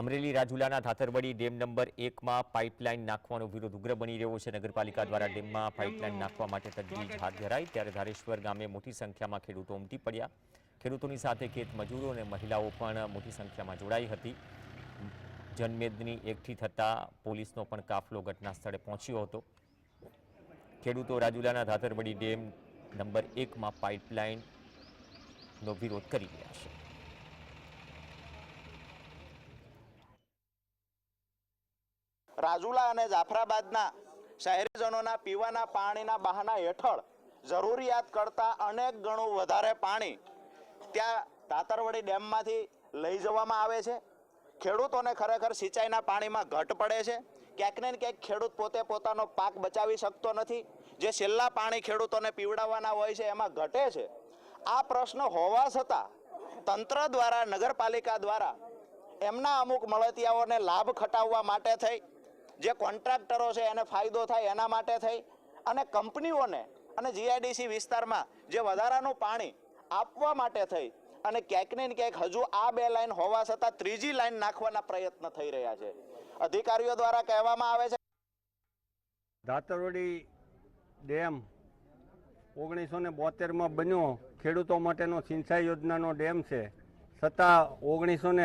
અમરેલી રાજુલાના Dhatarwadi dam number એકમાં pipeline નાખવાનો વિરોધ ઉગ્ર બની રહ્યો છે. નગરપાલિકા દ્વારા ડેમમાં પાઇપલાઇન નાખવા માટે તજવીજ હાથ ધરાઈ, ત્યારે ધારેશ્વર ગામે મોટી સંખ્યામાં ખેડૂતો ઉમટી પડ્યા. ખેડૂતોની સાથે ખેત મજૂરો અને મહિલાઓ પણ મોટી સંખ્યામાં જોડાઈ હતી. જનમેદની એકઠી થતાં પોલીસનો પણ કાફલો ઘટના સ્થળે પહોંચ્યો હતો. ખેડૂતો રાજુલાના ધાતરવડી ડેમ નંબર એકમાં પાઇપલાઇનનો વિરોધ કરી રહ્યા છે. રાજુલા અને જાફરાબાદના શહેરીજનોના પીવાના પાણીના બહાના હેઠળ જરૂરિયાત કરતાં અનેક ગણું વધારે પાણી ત્યાં તાતરવડી ડેમમાંથી લઈ જવામાં આવે છે. ખેડૂતોને ખરેખર સિંચાઈના પાણીમાં ઘટ પડે છે. ક્યાંક ને ક્યાંક ખેડૂત પોતે પોતાનો પાક બચાવી શકતો નથી. જે છેલ્લા પાણી ખેડૂતોને પીવડાવવાના હોય છે એમાં ઘટે છે. આ પ્રશ્ન હોવા છતાં તંત્ર દ્વારા, નગરપાલિકા દ્વારા એમના અમુક મળતિયાઓને લાભ ખટાવવા માટે થઈ જે કોન્ટ્રાક્ટરો છે એને ફાયદો થાય એના માટે થઈ. અને કંપનીઓને અને જીઆઈડીસી વિસ્તારમાં જે વધારાનું પાણી આપવા માટે થઈ. અને ક્યાંક ને ક્યાંક હજુ આ બે લાઈન હોવા છતાં ત્રીજી લાઈન નાખવાના પ્રયત્ન થઈ રહ્યા છે. અધિકારીઓ દ્વારા કહેવામાં આવે છે ધાતરોડી ડેમ ઓગણીસો ને બોતેરમાં બન્યો. ખેડૂતો માટેનો સિંચાઈ યોજનાનો ડેમ છે. છતાં ઓગણીસો ને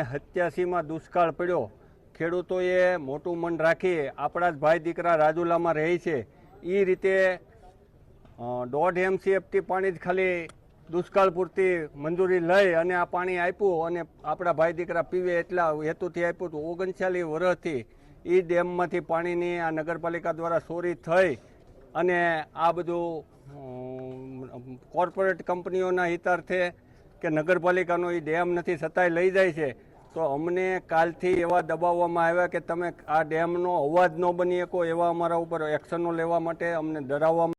દુષ્કાળ પડ્યો. ખેડૂતોએ મોટું મન રાખી આપણા જ ભાઈ દીકરા રાજુલામાં રહે છે. એ રીતે દોઢ એમસીએફટી પાણી જ ખાલી દુષ્કાળ પૂરતી મંજૂરી લઈ અને આ પાણી આપ્યું અને આપણા ભાઈ દીકરા પીવે એટલા હેતુથી આપ્યું હતું. ઓગણચાલીસ વર્ષથી એ ડેમમાંથી પાણીની આ નગરપાલિકા દ્વારા ચોરી થઈ અને આ બધું કોર્પોરેટ કંપનીઓના હિતાર્થે કે નગરપાલિકાનો એ ડેમ નથી, છતાંય લઈ જાય છે. તો અમને કાલથી એવા દબાવવામાં આવ્યા કે તમે આ ડેમનો અવાજ ન બની શકો એવા અમારા ઉપર એક્શનો લેવા માટે અમને ડરાવવામાં